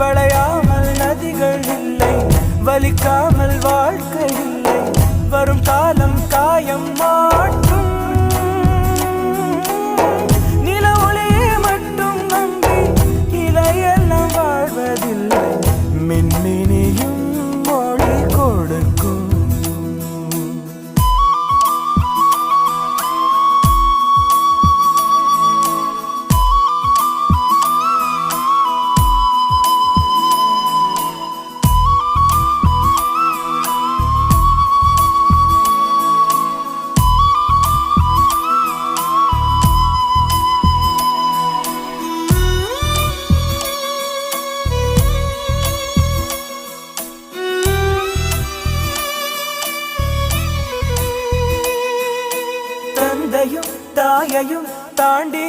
வளையாமல் நதிகள் இல்லை வலிக்காமல் வாழ்க்கை இல்லை. வரும் காலம் காயம் மாற்ற தாயையும் தாண்டி